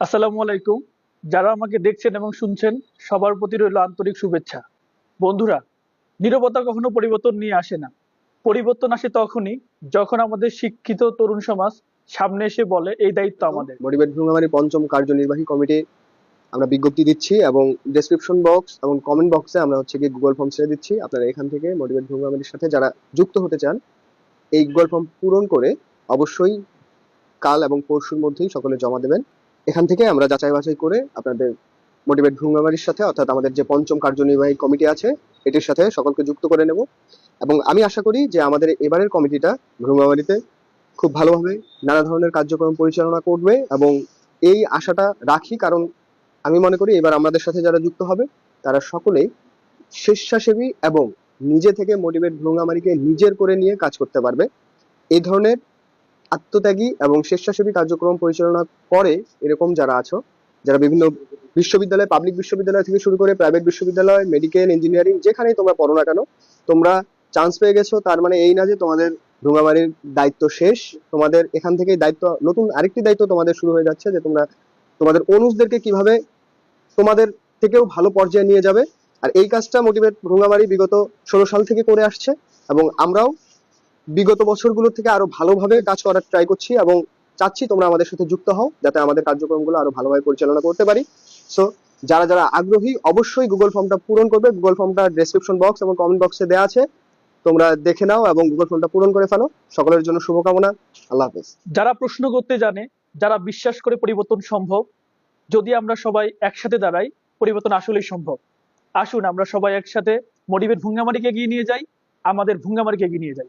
আসসালামু আলাইকুম। যারা আমাকে দেখছেন এবং শুনছেন, সবার প্রতি রইল আন্তরিক শুভেচ্ছা। বন্ধুরা, নীরবতা কখনো পরিবর্তন নিয়ে আসে না। পরিবর্তন আসে তখনই যখন আমাদের শিক্ষিত তরুণ সমাজ সামনে এসে বলে, এই দায়িত্ব আমাদের। মোটিভেট ভ্রুঙ্গামারি পঞ্চম কার্যনির্বাহী কমিটি আমরা বিজ্ঞপ্তি দিচ্ছি এবং ডেসক্রিপশন বক্স এবং কমেন্ট বক্সে আমরা হচ্ছে গিয়ে গুগল ফর্ম ছেড়ে দিচ্ছি। আপনারা এখান থেকে মোটিভেট ভ্রুঙ্গামারির সাথে যারা যুক্ত হতে চান, এই গুগল ফর্ম পূরণ করে অবশ্যই কাল এবং পরশুর মধ্যেই সকলে জমা দেবেন। এখান থেকে আমরা যাচাই বাছাই করে আপনাদের মোটিভেট ভ্রুঙ্গামারির সাথে, অর্থাৎ আমাদের যে পঞ্চম কার্যনির্বাহী কমিটি আছে, এটির সাথে সকলকে যুক্ত করে নেব। এবং আমি আশা করি যে আমাদের এবারের কমিটিটা ভ্রুঙ্গামারিতে খুব ভালোভাবে নানা ধরনের কার্যক্রম পরিচালনা করবে এবং এই আশাটা রাখি, কারণ আমি মনে করি এবার আমাদের সাথে যারা যুক্ত হবে, তারা সকলেই স্বেচ্ছাসেবী এবং নিজে থেকে মোটিভেট ভ্রুঙ্গামারিকে নিজের করে নিয়ে কাজ করতে পারবে। এই ধরনের আত্মত্যাগী এবং স্বেচ্ছাসেবী কার্যক্রম পরিচালনা করে এরকম যারা আছো, যারা বিভিন্ন বিশ্ববিদ্যালয় পাবলিক বিশ্ববিদ্যালয় থেকে শুরু করে প্রাইভেট বিশ্ববিদ্যালয় মেডিকেল ইঞ্জিনিয়ারিং যেখানেই তোমরা পড়ো না কেন, তোমরা চান্স পেয়ে গেছো। তার মানে এই না যে তোমাদের ভ্রুঙ্গামারির দায়িত্ব শেষ, তোমাদের এখান থেকে দায়িত্ব, নতুন আরেকটি দায়িত্ব তোমাদের শুরু হয়ে যাচ্ছে যে তোমরা তোমাদের অনুজদেরকে কীভাবে তোমাদের থেকেও ভালো পর্যায়ে নিয়ে যাবে। আর এই কাজটা মোটিভেট ভ্রুঙ্গামারি বিগত ষোলো সাল থেকে করে আসছে এবং আমরাও বিগত বছরগুলো থেকে আরও ভালোভাবে কাজ করার ট্রাই করছি এবং চাচ্ছি তোমরা আমাদের সাথে যুক্ত হও, যাতে আমাদের কার্যক্রমগুলো আরও ভালোভাবে পরিচালনা করতে পারি। সো যারা যারা আগ্রহী, অবশ্যই গুগল ফর্মটা পূরণ করবে। গুগল ফর্মটা ডেসক্রিপশন বক্স এবং কমেন্ট বক্সে দেওয়া আছে। তোমরা দেখে নাও এবং গুগল ফর্মটা পূরণ করে ফেলো। সকলের জন্য শুভকামনা। আল্লাহ হাফেজ। যারা প্রশ্ন করতে জানে, যারা বিশ্বাস করে পরিবর্তন সম্ভব, যদি আমরা সবাই একসাথে দাঁড়াই, পরিবর্তন আসলেই সম্ভব। আসুন, আমরা সবাই একসাথে মোটিভেট ভুঙ্গামারিকে এগিয়ে নিয়ে যাই, আমাদের ভুঙ্গামারিকে এগিয়ে নিয়ে যাই।